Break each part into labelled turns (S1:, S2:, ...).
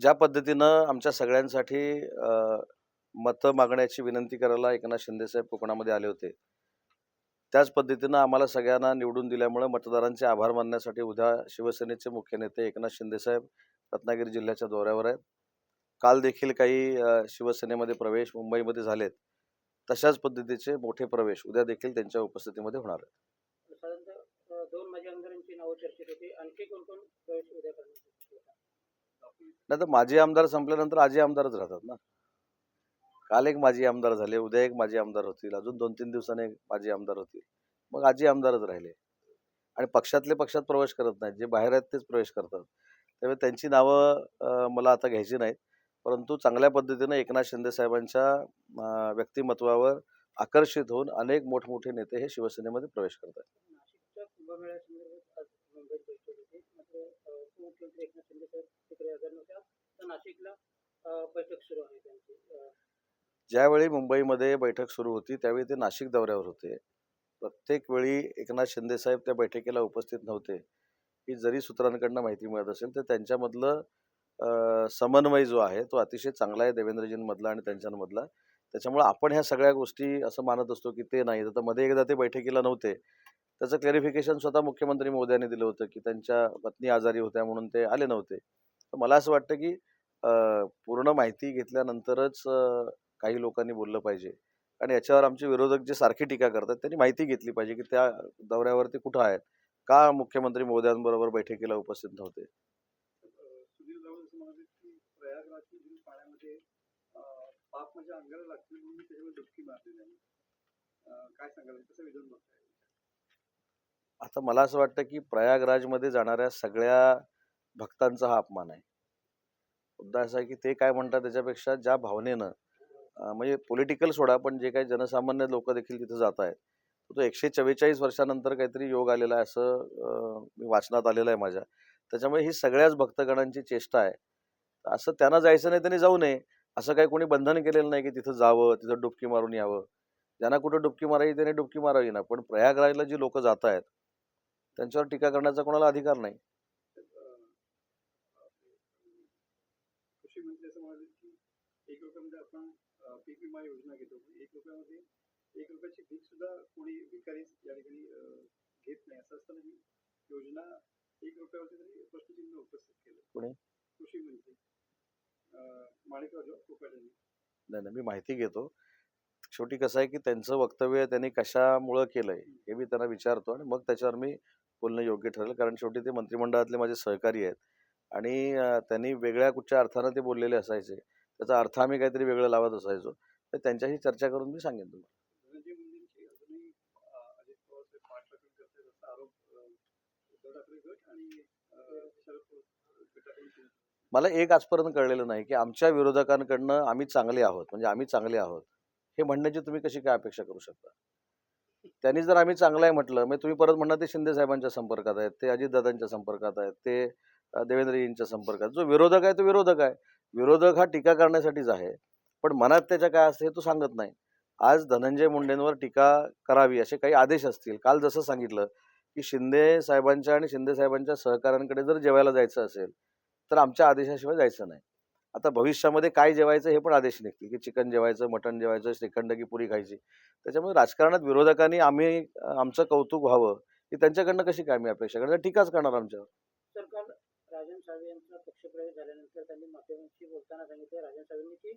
S1: ज्या पद्धतीनं आमच्या सगळ्यांसाठी अ, मतं मागण्याची विनंती करायला एकनाथ शिंदेसाहेब कोकणामध्ये आले होते. त्याच पद्धतीनं आम्हाला सगळ्यांना निवडून दिल्यामुळे मतदारांचे आभार मानण्यासाठी उद्या शिवसेनेचे मुख्य नेते एकनाथ शिंदेसाहेब रत्नागिरी जिल्ह्याच्या दौऱ्यावर आहेत. काल देखील काही अ, शिवसेनेमध्ये प्रवेश मुंबईमध्ये झालेत. तशाच पद्धतीचे मोठे प्रवेश उद्या देखील त्यांच्या उपस्थितीमध्ये होणार आहेत.
S2: साधारणतः अ, दोन माजी आमदारांची नावं चर्चेत होती. आणखी कोण कोण प्रवेश उद्या करण्यात
S1: नाही तर माजी आमदार संपल्यानंतर आजी आमदारच राहतात ना. काल एक माजी आमदार झाले उद्या एक माजी आमदार होतील अजून दोन तीन दिवसांनी एक माजी आमदार होतील. मग आजी आमदारच राहिले. आणि पक्षातले पक्षात प्रवेश करत नाहीत जे बाहेर आहेत तेच प्रवेश करतात. त्यामुळे त्यांची नावं मला आता घ्यायची नाहीत. परंतु चांगल्या पद्धतीनं एकनाथ शिंदे साहेबांच्या व्यक्तिमत्वावर आकर्षित होऊन अनेक मोठमोठे नेते हे शिवसेनेमध्ये प्रवेश करतात
S2: नाशिकच्या कुंभमेळ्यासंदर्भात आज मुंबईत बैठक होती मात्र अ, उपमुख्यमंत्री एकनाथ शिंदे साहेब तिकडे हजर नव्हत्या तर नाशिकला अ, बैठक सुरू आहे त्यांची.
S1: ज्यावेळी मुंबईमध्ये बैठक सुरू होती त्यावेळी ते नाशिक दौऱ्यावर होते. प्रत्येक वेळी एकनाथ शिंदे साहेब त्या बैठकीला उपस्थित नव्हते. ही जरी सूत्रांकडनं माहिती मिळत असेल तर त्यांच्यामधलं समन्वय जो आहे तो अतिशय चांगला आहे देवेंद्रजींमधला आणि त्यांच्यामधला. त्याच्यामुळे आपण ह्या सगळ्या गोष्टी असं मानत असतो की ते नाही. तर मध्ये एकदा ते बैठकीला नव्हते. त्याचं क्लॅरिफिकेशन स्वतः मुख्यमंत्री महोदयांनी दिलं होतं की त्यांच्या पत्नी आजारी होत्या म्हणून ते आले नव्हते. तर मला असं वाटतं की अं, पूर्ण माहिती घेतल्यानंतरच अं, काही लोकांनी बोललं पाहिजे. आणि याच्यावर आमचे विरोधक जे सारखी टीका करतात त्यांनी माहिती घेतली पाहिजे की त्या दौऱ्यावरती कुठं आहेत. का मुख्यमंत्री मोदयांबरोबर बैठकीला उपस्थित नव्हते?
S3: सुधीर राऊत असं म्हणाले की प्रयागराजमधील पाण्यामध्ये अं, पाप माझ्या अंगाला लागतील म्हणून मी त्याच्यावर डुबकी मारली नाही अं, काय सांगाल? कसं विधान बघताय
S1: आता मला असं वाटतं की प्रयागराजमध्ये जाणाऱ्या सगळ्या भक्तांचा हा अपमान आहे. मुद्दा असा आहे की ते काय म्हणतात त्याच्यापेक्षा ज्या भावनेनं म्हणजे पॉलिटिकल सोडा पण जे काही जनसामान्य लोक देखील तिथे जात आहेत तो एकशे चव्वेचाळीस वर्षानंतर काहीतरी योग आलेला आहे असं मी वाचनात आलेलं आहे माझ्या. त्याच्यामुळे ही सगळ्याच भक्तगणांची चेष्टा आहे. असं त्यांना जायचं नाही त्यांनी जाऊ नये. असं काही कोणी बंधन केलेलं नाही की तिथं जावं तिथं डुबकी मारून यावं. ज्यांना कुठं डुबकी मारावी त्याने डुबकी मारावी ना पण प्रयागराजला जी लोक जात आहेत त्यांच्यावर टीका करण्याचा कोणाला अधिकार नाही
S3: अं, कृषी मंत्री असं म्हणाले की रुपयामध्ये आपण पीक विमा योजना घेतो एक रुपयामध्ये एक रुपयाची पीक सुद्धा कोणी भिकारी या ठिकाणी घेत नाही. असं असताना ही योजना एक रुपयावरती तरी प्रश्नचिन्ह उपस्थित केलं? कृषी मंत्री माणिकराव कोकाटे यांनी
S1: नाही नाही मी माहिती घेतो. शेवटी कसं आहे की त्यांचं वक्तव्य त्यांनी कशामुळं केलंय हे मी त्यांना विचारतो आणि मग त्याच्यावर मी बोलणं योग्य ठरेल. कारण शेवटी ते मंत्रिमंडळातले माझे सहकारी आहेत. आणि त्यांनी वेगळ्या कुठच्या अर्थानं ते बोललेले असायचे. त्याचा अर्थ आम्ही काहीतरी वेगळं लावत असायचो. तर त्यांच्याशी चर्चा करून मी सांगेन तुम्हाला. मला एक आजपर्यंत कळलेलं नाही की आमच्या विरोधकांकडनं आम्ही चांगले आहोत म्हणजे आम्ही चांगले आहोत. हे म्हणण्याची तुम्ही कशी काय अपेक्षा करू शकता? त्यांनी जर आम्ही चांगलं आहे म्हटलं मग तुम्ही परत म्हणणार ते शिंदे साहेबांच्या संपर्कात आहेत ते अजितदादांच्या संपर्कात आहेत ते देवेंद्रजींच्या संपर्कात जो विरोधक आहे तो विरोधक आहे. विरोधक हा टीका करण्यासाठीच आहे. पण मनात त्याच्या काय असते हे तो सांगत नाही. आज धनंजय मुंडेंवर टीका करावी असे काही आदेश असतील. काल जसं सांगितलं की शिंदे साहेबांच्या आणि शिंदे साहेबांच्या सहकाऱ्यांकडे जर जेवायला जायचं असेल तर आमच्या आदेशाशिवाय जायचं नाही. आता भविष्यामध्ये काय जेवायचं हे पण आदेश निघतील की चिकन जेवायचं मटण जेवायचं श्रीखंड की पुरी खायची. त्याच्यामुळे राजकारणात विरोधकांनी आम्ही आमचं कौतुक व्हावं ही त्यांच्याकडनं कशी काय मी अपेक्षा करणार? टीकाच करणार आमच्यावर
S2: तर काल राजन साळवे पक्षप्रवेश झाल्यानंतर त्यांनी माध्यमांशी बोलताना सांगितलं राजन साळवेंनी की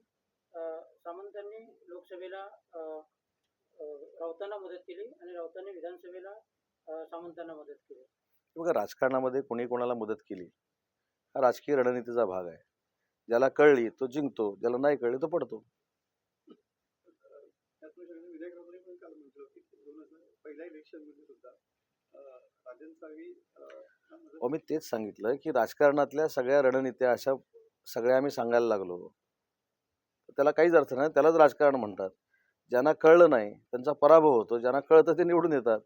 S2: सामंतांनी लोकसभेला राऊतांना मदत केली आणि राऊतांनी विधानसभेला सामंतांना मदत केली.
S1: बघा राजकारणामध्ये कोणी कोणाला मदत केली? हा राजकीय रणनीतीचा भाग आहे. ज्याला कळली तो जिंकतो ज्याला नाही कळली तो पडतो.
S3: पहिल्या इलेक्शनमध्ये सुद्धा अं,
S1: अहो मी तेच सांगितलं की राजकारणातल्या सगळ्या रणनीत्या अशा सगळ्या आम्ही सांगायला लागलो. त्याला काहीच अर्थ नाही. त्यालाच राजकारण म्हणतात. ज्यांना कळलं नाही त्यांचा पराभव होतो. ज्यांना कळतं ते निवडून येतात.